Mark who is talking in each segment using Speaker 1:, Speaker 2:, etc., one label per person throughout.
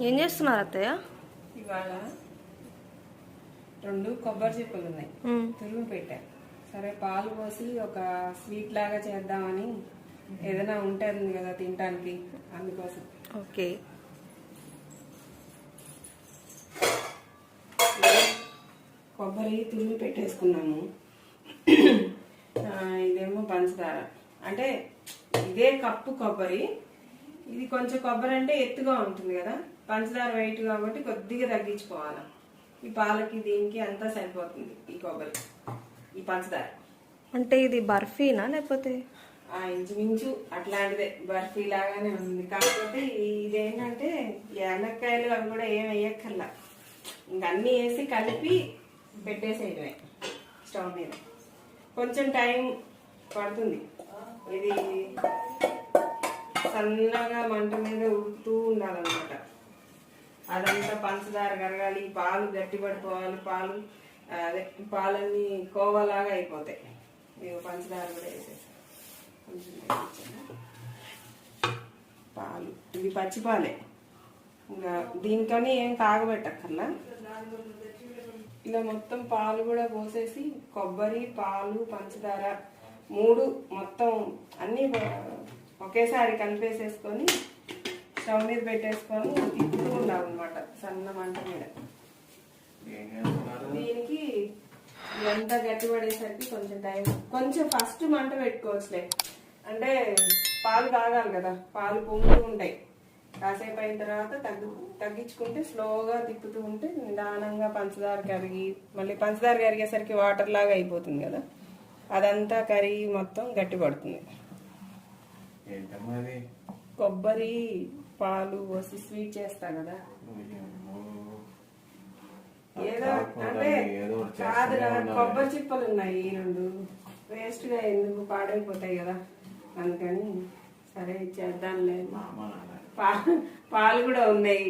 Speaker 1: ఏం చేస్తున్నారు అత్తయ్య?
Speaker 2: ఇవాళ రెండు కొబ్బరి చిప్పలు ఉన్నాయి. తురుము పెట్టా. సరే పాలు పోసి ఒక స్వీట్ లాగా చేద్దామని ఏదైనా ఉంటుంది కదా తినటానికి అందుకోసం.
Speaker 1: ఓకే.
Speaker 2: కొబ్బరి తురిమి పెట్టేసుకున్నాము. ఇదేమో పంచదార. అంటే ఇదే కప్పు కొబ్బరి ఇది కొంచెం కొబ్బరి అంటే ఎత్తుగా ఉంటుంది కదా పంచదార వెయిట్ కాబట్టి కొద్దిగా తగ్గించుకోవాలి. ఈ పాలకి దీనికి అంతా సరిపోతుంది ఈ కొబ్బరి ఈ పంచదార.
Speaker 1: అంటే ఇది బర్ఫీనా లేకపోతే?
Speaker 2: ఆ ఇంచుమించు అట్లాంటిదే బర్ఫీ లాగానే ఉంది. కాకపోతే ఇదేంటంటే యాలక్కాయలు అవి కూడా ఏం వేయక్కర్లా. ఇంక అన్నీ వేసి కలిపి పెట్టేసేయడమే స్టవ్ మీద. కొంచెం టైం పడుతుంది. ఇది సన్నగా మంట మీద ఉడుకుతూ ఉండాలన్నమాట. అదంతా పంచదార కరగాలి పాలు గట్టి పడిపోవాలి పాలు అదే పాలన్నీ కోవలాగా అయిపోతాయి. ఇవి పంచదార కూడా వేసేసి. పాలు. ఇది పచ్చి పాలే. ఇంకా దీనికని ఏం కాగబెట్టక్కర్లా ఇలా మొత్తం పాలు కూడా పోసేసి కొబ్బరి పాలు పంచదార మూడు మొత్తం అన్నీ ఒకేసారి కలిపేసేసుకొని స్టవ్ మీద పెట్టేసుకొని తిప్పుతూ ఉండాలన్నమాట సన్న మంట మీద. దీనికి ఇదంతా గట్టి పడేసరికి కొంచెం టైం కొంచెం ఫస్ట్ మంట పెట్టుకోవచ్చులే. అంటే పాలు కాగాలి కదా పాలు పొంగుతూ ఉంటాయి. కాసేపు అయిన తర్వాత తగ్గు తగ్గించుకుంటే స్లోగా తిప్పుతూ ఉంటే నిదానంగా పంచదార కరిగి మళ్ళీ పంచదార కరిగేసరికి వాటర్ లాగా అయిపోతుంది కదా. అదంతా కరిగి మొత్తం గట్టి పడుతుంది. కొబ్బరి పాలు పోసి స్వీట్ చేస్తా కదా. ఏదో
Speaker 3: కాకుండా
Speaker 2: అంటే
Speaker 3: ఏదో ఒకటి
Speaker 2: కాదు
Speaker 3: చేస్తూనే
Speaker 2: కదా
Speaker 3: ఉండాలి.
Speaker 2: కొబ్బరి చిప్పలు ఉన్నాయి ఈ రెండు. వేస్ట్గా ఎందుకు పాడైపోతాయి కదా. అందుకని సరే చేద్దాంలే. పాలు కూడా ఉన్నాయి.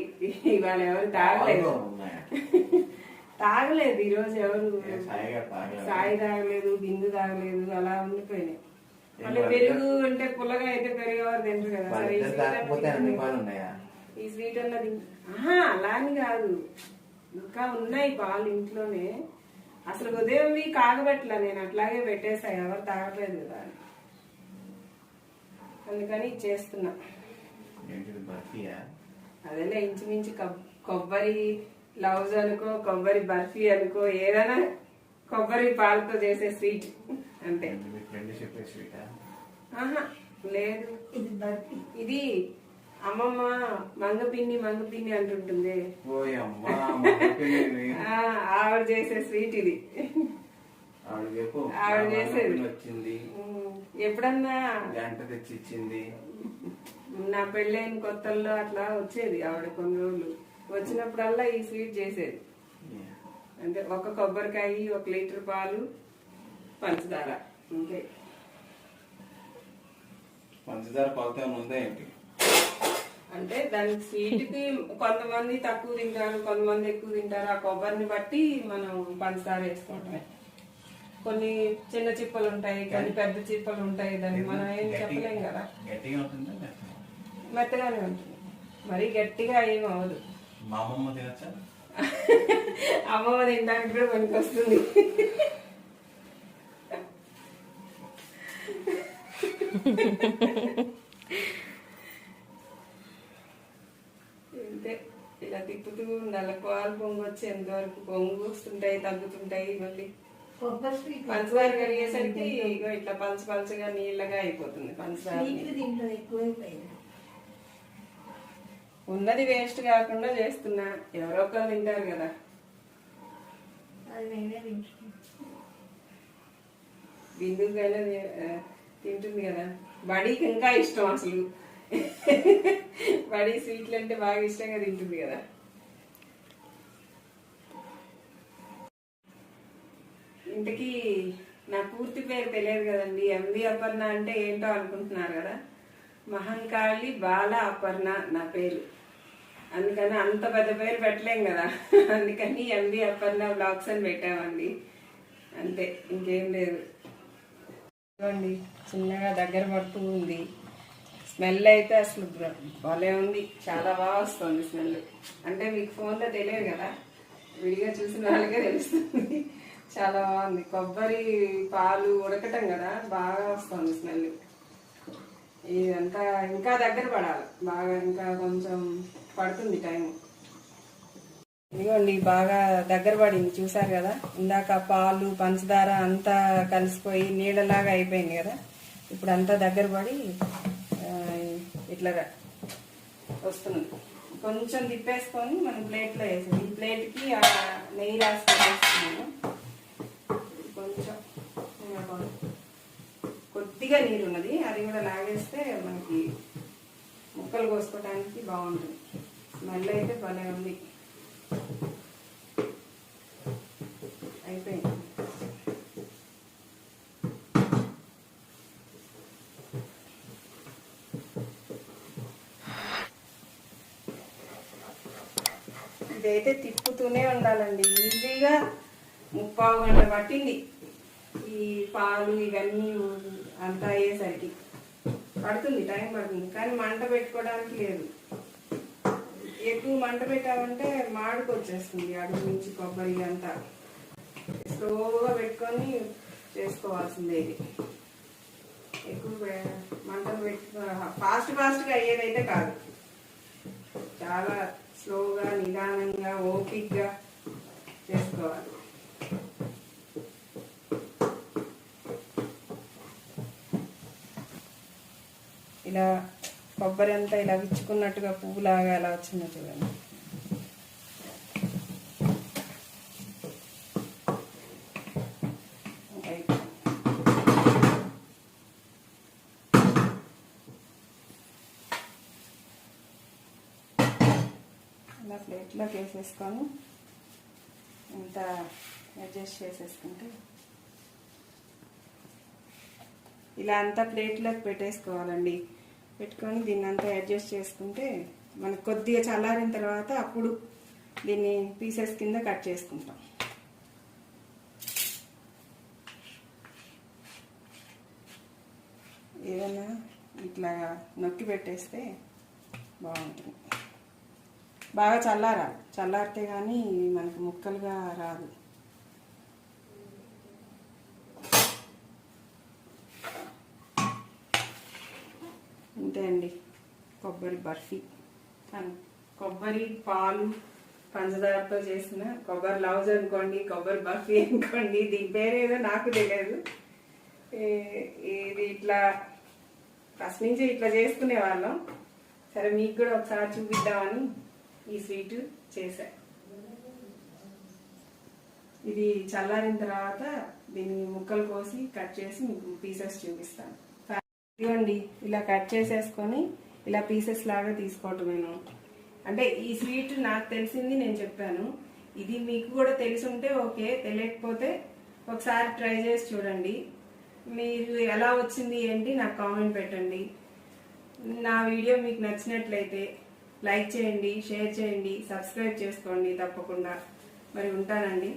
Speaker 2: ఇవాళ ఎవరు తాగలేదు? తాగలేదు ఈ రోజు ఎవరు. సాయి తాగలేదు బిందు తాగలేదు అలా ఉండిపోయినాయి. పెరుగు అంటే పుల్లగా అయితే పెరిగేవారు తింటారు కదా. సరే ఈ స్వీట్
Speaker 3: అన్ని పాలు ఉన్నాయా
Speaker 2: ఈ స్వీట్ అన్నది ఆహా అలా అని కాదు. ఇంకా ఉన్నాయి పాలు ఇంట్లోనే. అసలు ఉదయంవి కాగబెట్టలే నేను అట్లాగే పెట్టేసా ఎవరు తాగట్లేదు కదా. అందుకని చేస్తున్నా. అదేలే ఇంచుమించు కబ్- కొబ్బరి లవ్స్ అనుకో కొబ్బరి బర్ఫీ అనుకో ఏదైనా కొబ్బరి పాలతో చేసే స్వీట్. అంతే. ఆహా లేదు. ఇది బర్ఫీ. ఇది అమ్మమ్మ మంగపిన్ని మంగపిన్ని అంటుంటుంది. ఆవిడ చేసే స్వీట్ ఇది.
Speaker 3: ఆవిడ
Speaker 2: చేసేది.
Speaker 3: వచ్చింది.
Speaker 2: ఎప్పుడన్నా
Speaker 3: గంట తెచ్చి ఇచ్చింది
Speaker 2: నా పెళ్ళైన కొత్తల్లో అట్లా వచ్చేది ఆవిడ కొన్ని రోజులు. వచ్చినప్పుడల్లా ఈ స్వీట్ చేసేది. అంటే ఒక కొబ్బరికాయ ఒక లీటర్ పాలు పంచదార. అంతే
Speaker 3: పంచదార కొలత ఉందా ఏంటి?
Speaker 2: అంటే దానికి స్వీట్కి కొంతమంది తక్కువ తింటారు కొంతమంది ఎక్కువ తింటారు. ఆ కొబ్బరిని బట్టి మనం పంచదార వేసుకోవటమే. కొన్ని చిన్న చిప్పలు ఉంటాయి కొన్ని పెద్ద చిప్పలు ఉంటాయి. దాన్ని మనం ఏం చెప్పలేం కదా.
Speaker 3: గట్టిగా ఉంటుందా లేకపోతే?
Speaker 2: మెత్తగానే ఉంటుంది. మరీ గట్టిగా ఏం అవ్వదు.
Speaker 3: మా అమ్మమ్మ తినచ్చా?
Speaker 2: అమ్మమ్మ తినడానికి కూడా పనికి వస్తుంది ఇలా తిప్పుతూ ఉండాలి పాలు పొంగు వచ్చేంత వరకు పొంగు వస్తుంటాయి తగ్గుతుంటాయి మళ్ళీ. పంచదార కరిగేసరికి ఇగో ఇట్లా పలచ పలచగా నీళ్ళగా అయిపోతుంది పంచదార ఉన్నది వేస్ట్ కాకుండా చేస్తున్నా. ఎవరో ఒకరు తింటారు కదా. బిందుకైనా తింటుంది కదా. బడీకి ఇంకా ఇష్టం అసలు. బడీ స్వీట్లు అంటే బాగా ఇష్టంగా తింటుంది కదా. ఇంతకీ నా పూర్తి పేరు తెలియదు కదండి. ఎంవి అపర్ణ అంటే ఏంటో అనుకుంటున్నారు కదా. మహంకాళి బాల అపర్ణ నా పేరు. అందుకని అంత పెద్ద పేరు పెట్టలేం కదా. అందుకని ఎంవి అపర్ణ బ్లాగ్స్ అని పెట్టామండి. అంతే ఇంకేం లేదు. చూడండి చిన్నగా దగ్గర పడుతూ ఉంది. స్మెల్ అయితే అసలు భలే ఉంది. చాలా బాగా వస్తుంది స్మెల్. అంటే మీకు ఫోన్లో తెలియదు కదా విడిగా చూసిన వాళ్ళకే తెలుస్తుంది. చాలా బాగుంది. కొబ్బరి పాలు ఉడకటం కదా బాగా వస్తుంది స్మెల్. ఇదంతా ఇంకా దగ్గర పడాలి. బాగా ఇంకా కొంచెం పడుతుంది టైం ఇదిగోండి బాగా దగ్గర పడింది చూసారు కదా? ఇందాక పాలు పంచదార అంతా కలిసిపోయి నీళ్ళలాగా అయిపోయింది కదా? ఇప్పుడు అంతా దగ్గర పడి ఇట్లా వస్తుంది కొంచెం తిప్పేసుకొని మనం ప్లేట్లో వేసాం ఈ ప్లేట్కి నెయ్యి రాసి కొంచెం కొద్దిగా నీరు ఉన్నది. అది కూడా లాగేస్తే మనకి ముక్కలు కోసుకోవడానికి బాగుంటుంది. స్మెల్ అయితే భలే ఉంది. అయిపోయింది ఇదైతే తిప్పుతూనే ఉండాలండి. ఈజీగా ముప్పావు గంట పట్టింది. ఈ పాలు ఇవన్నీ అంతా అయ్యేసరికి. పడుతుంది టైం పడుతుంది. కానీ మంట పెట్టుకోవడానికి లేదు. ఎక్కువ మంట పెట్టామంటే మాడుకు వచ్చేస్తుంది అడుగు నుంచి కొబ్బరి అంతా. స్లోగా పెట్టుకొని చేసుకోవాల్సిందే ఇది. ఎక్కువ మంటలు పెట్టుకో ఫాస్ట్ ఫాస్ట్గా అయ్యేదైతే కాదు. చాలా స్లోగా నిదానంగా ఓపిక్గా చేసుకోవాలి. ఇలా కొబ్బరి అంతా ఇలా విచ్చుకున్నట్టుగా పువ్వులాగా అలా వచ్చిందో చూడండి. ఇలా ప్లేట్లోకి వేసేసుకొని ఇంత అడ్జస్ట్ చేసేసుకుంటే ఇలా అంతా ప్లేట్లోకి పెట్టేసుకోవాలండి. పెట్టుకొని దీన్ని అంతా అడ్జస్ట్ చేసుకుంటే మనకు కొద్దిగా చల్లారిన తర్వాత అప్పుడు దీన్ని పీసెస్ కింద కట్ చేసుకుంటాం. ఏదైనా ఇట్లా నొక్కి పెట్టేస్తే బాగుంటుంది. బాగా చల్లారాలి. చల్లారితే కానీ మనకు ముక్కలుగా రాదు. అంతే అండి. కొబ్బరి బర్ఫీ. కొబ్బరి పాలు పంచదారతో చేసిన కొబ్బరి లౌజ్ అనుకోండి కొబ్బరి బర్ఫీ అనుకోండి దీని పేరేదో నాకు తెలియదు. ఇది ఇట్లా ఫస్ట్ నుంచి ఇట్లా చేసుకునే వాళ్ళం. సరే మీకు కూడా ఒకసారి చూపిద్దామని ఈ స్వీట్ చేశా. ఇది చల్లారిన తర్వాత దీన్ని ముక్కలు కోసి కట్ చేసి మీకు పీసెస్ చూపిస్తాను. ఇవ్వండి ఇలా కట్ చేసేసుకొని ఇలా పీసెస్ లాగా తీసుకోవటం నేను. అంటే ఈ స్వీట్ నాకు తెలిసింది నేను చెప్పాను. ఇది మీకు కూడా తెలిసి ఉంటే ఓకే తెలియకపోతే ఒకసారి ట్రై చేసి చూడండి. మీరు ఎలా వచ్చింది ఏంటి నాకు కామెంట్ పెట్టండి. నా వీడియో మీకు నచ్చినట్లయితే లైక్ చేయండి షేర్ చేయండి సబ్స్క్రైబ్ చేసుకోండి తప్పకుండా. మరి ఉంటానండి.